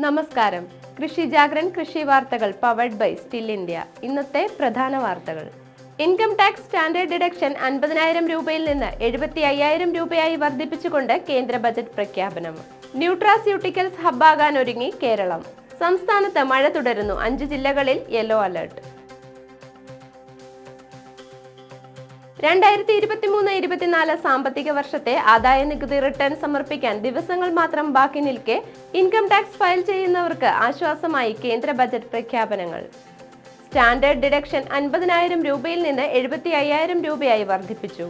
നമസ്കാരം. കൃഷി ജാഗ്രൻ കൃഷി വാർത്തകൾ പവർഡ് ബൈ സ്റ്റിൽ ഇന്ത്യ ഇന്നത്തെ പ്രധാന വാർത്തകൾ. ഇൻകം ടാക്സ് സ്റ്റാൻഡേർഡ് ഡിഡക്ഷൻ അൻപതിനായിരം രൂപയിൽ നിന്ന് എഴുപത്തി അയ്യായിരം രൂപയായി വർദ്ധിപ്പിച്ചുകൊണ്ട് കേന്ദ്ര ബജറ്റ് പ്രഖ്യാപനം. ന്യൂട്രാസ്യൂട്ടിക്കൽസ് ഹബ്ബാകാൻ ഒരുങ്ങി കേരളം. സംസ്ഥാനത്ത് മഴ തുടരുന്നു. അഞ്ച് ജില്ലകളിൽ യെല്ലോ അലർട്ട് രണ്ടായിരത്തി ഇരുപത്തി മൂന്ന് ഇരുപത്തിനാല് സാമ്പത്തിക വർഷത്തെ ആദായ നികുതി റിട്ടേൺ സമർപ്പിക്കാൻ ദിവസങ്ങൾ മാത്രം ബാക്കി നിൽക്കെ ഇൻകം ടാക്സ് ഫയൽ ചെയ്യുന്നവർക്ക് ആശ്വാസമായി കേന്ദ്ര ബജറ്റ് പ്രഖ്യാപനങ്ങൾ. സ്റ്റാൻഡേർഡ് ഡിഡക്ഷൻ അൻപതിനായിരം രൂപയിൽ നിന്ന് എഴുപത്തി അയ്യായിരം രൂപയായി വർദ്ധിപ്പിച്ചു.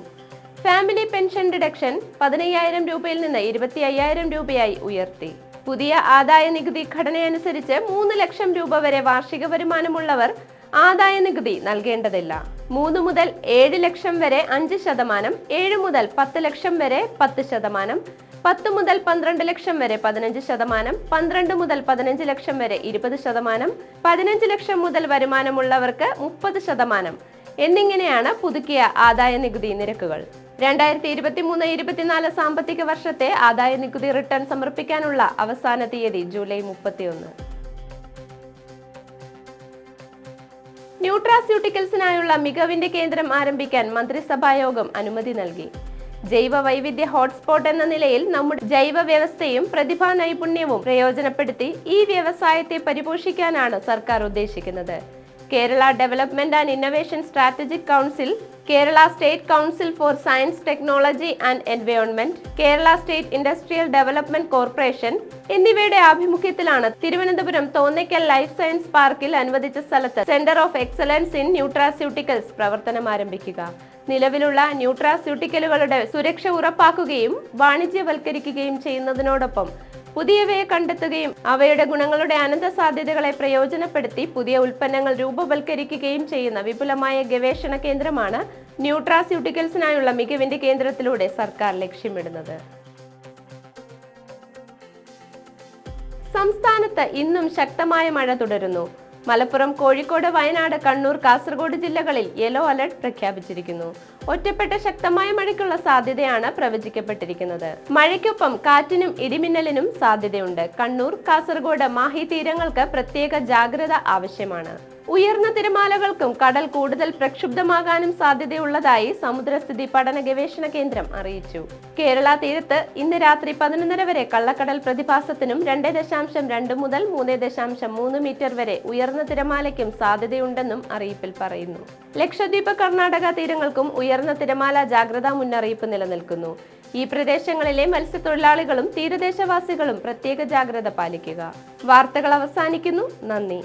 ഫാമിലി പെൻഷൻ ഡിഡക്ഷൻ പതിനയ്യായിരം രൂപയിൽ നിന്ന് ഇരുപത്തി അയ്യായിരം രൂപയായി ഉയർത്തി. പുതിയ ആദായ നികുതി ഘടനയനുസരിച്ച് മൂന്ന് ലക്ഷം രൂപ വരെ വാർഷിക വരുമാനമുള്ളവർ ആദായ നികുതി നൽകേണ്ടതില്ല. മൂന്ന് മുതൽ ഏഴ് ലക്ഷം വരെ അഞ്ച് ശതമാനം ഏഴ് മുതൽ പത്ത് ലക്ഷം വരെ പത്ത് ശതമാനം പത്ത് മുതൽ പന്ത്രണ്ട് ലക്ഷം വരെ പതിനഞ്ച് ശതമാനം പന്ത്രണ്ട് മുതൽ പതിനഞ്ച് ലക്ഷം വരെ ഇരുപത് ശതമാനം പതിനഞ്ച് ലക്ഷം മുതൽ വരുമാനമുള്ളവർക്ക് മുപ്പത് ശതമാനം. എന്നിങ്ങനെയാണ് പുതുക്കിയ ആദായ നികുതി നിരക്കുകൾ. രണ്ടായിരത്തി ഇരുപത്തി മൂന്ന് ഇരുപത്തിനാല് സാമ്പത്തിക വർഷത്തെ ആദായ നികുതി റിട്ടേൺ സമർപ്പിക്കാനുള്ള അവസാന തീയതി ജൂലൈ മുപ്പത്തിയൊന്ന്. ന്യൂട്രാസ്യൂട്ടിക്കൽസിനായുള്ള മികവിന്റെ കേന്ദ്രം ആരംഭിക്കാൻ മന്ത്രിസഭായോഗം അനുമതി നൽകി. ജൈവ വൈവിധ്യ ഹോട്ട്സ്പോട്ട് എന്ന നിലയിൽ നമ്മുടെ ജൈവ വ്യവസ്ഥയും പ്രതിഭാ നൈപുണ്യവും പ്രയോജനപ്പെടുത്തി ഈ വ്യവസായത്തെ പരിപോഷിക്കാനാണ് സർക്കാർ ഉദ്ദേശിക്കുന്നത്. Kerala development and innovation strategic council Kerala state council for science technology and environment Kerala state industrial development corporation എന്നിവയുടെ ആഭിമുഖ്യത്തിലാണ് തിരുവനന്തപുരം തോന്നയ്ക്കൽ ലൈഫ് സയൻസ് പാർക്കിൽ അനുവദിച്ച സ്ഥലത്ത് centre of excellence in nutraceuticals പ്രവർത്തനം ആരംഭിക്കുക. നിലവിലുള്ള ന്യൂട്രാസ്യൂട്ടിക്കലുകളുടെ സുരക്ഷ ഉറപ്പാക്കുകയും വാണിജ്യവൽക്കരിക്കുകയും ചെയ്യുന്നതിനോടൊപ്പം പുതിയവയെ കണ്ടെത്തുകയും അവയുടെ ഗുണങ്ങളുടെ അനന്ത സാധ്യതകളെ പ്രയോജനപ്പെടുത്തി പുതിയ ഉൽപ്പന്നങ്ങൾ രൂപവൽക്കരിക്കുകയും ചെയ്യുന്ന വിപുലമായ ഗവേഷണ കേന്ദ്രമാണ് ന്യൂട്രാസ്യൂട്ടിക്കൽസിനായുള്ള മികവിന്റെ കേന്ദ്രത്തിലൂടെ സർക്കാർ ലക്ഷ്യമിടുന്നത്. സംസ്ഥാനത്ത് ഇന്നും ശക്തമായ മഴ തുടരുന്നു. മലപ്പുറം കോഴിക്കോട് വയനാട് കണ്ണൂർ കാസർഗോഡ് ജില്ലകളിൽ യെല്ലോ അലർട്ട് പ്രഖ്യാപിച്ചിരിക്കുന്നു. ഒറ്റപ്പെട്ട ശക്തമായ മഴയ്ക്കുള്ള സാധ്യതയാണ് പ്രവചിക്കപ്പെട്ടിരിക്കുന്നത്. മഴയ്ക്കൊപ്പം കാറ്റിനും ഇടിമിന്നലിനും സാധ്യതയുണ്ട്. കണ്ണൂർ കാസർഗോഡ് മാഹി തീരങ്ങൾക്ക് പ്രത്യേക ജാഗ്രത ആവശ്യമാണ്. ഉയർന്ന തിരമാലകൾക്കും കടൽ കൂടുതൽ പ്രക്ഷുബ്ധമാകാനും സാധ്യതയുള്ളതായി സമുദ്രസ്ഥിതി പഠന ഗവേഷണ കേന്ദ്രം അറിയിച്ചു. കേരള തീരത്ത് ഇന്ന് രാത്രി പതിനൊന്നര വരെ കള്ളക്കടൽ പ്രതിഭാസത്തിനും രണ്ട് ദശാംശം രണ്ട് മുതൽ മൂന്ന് ദശാംശം മൂന്ന് മീറ്റർ വരെ ഉയർന്ന തിരമാലയ്ക്കും സാധ്യതയുണ്ടെന്നും അറിയിപ്പിൽ പറയുന്നു. ലക്ഷദ്വീപ് കർണാടക തീരങ്ങൾക്കും ഉയർന്ന തിരമാല ജാഗ്രതാ മുന്നറിയിപ്പ് നിലനിൽക്കുന്നു. ഈ പ്രദേശങ്ങളിലെ മത്സ്യത്തൊഴിലാളികളും തീരദേശവാസികളും പ്രത്യേക ജാഗ്രത പാലിക്കുക. വാർത്തകൾ അവസാനിക്കുന്നു. നന്ദി.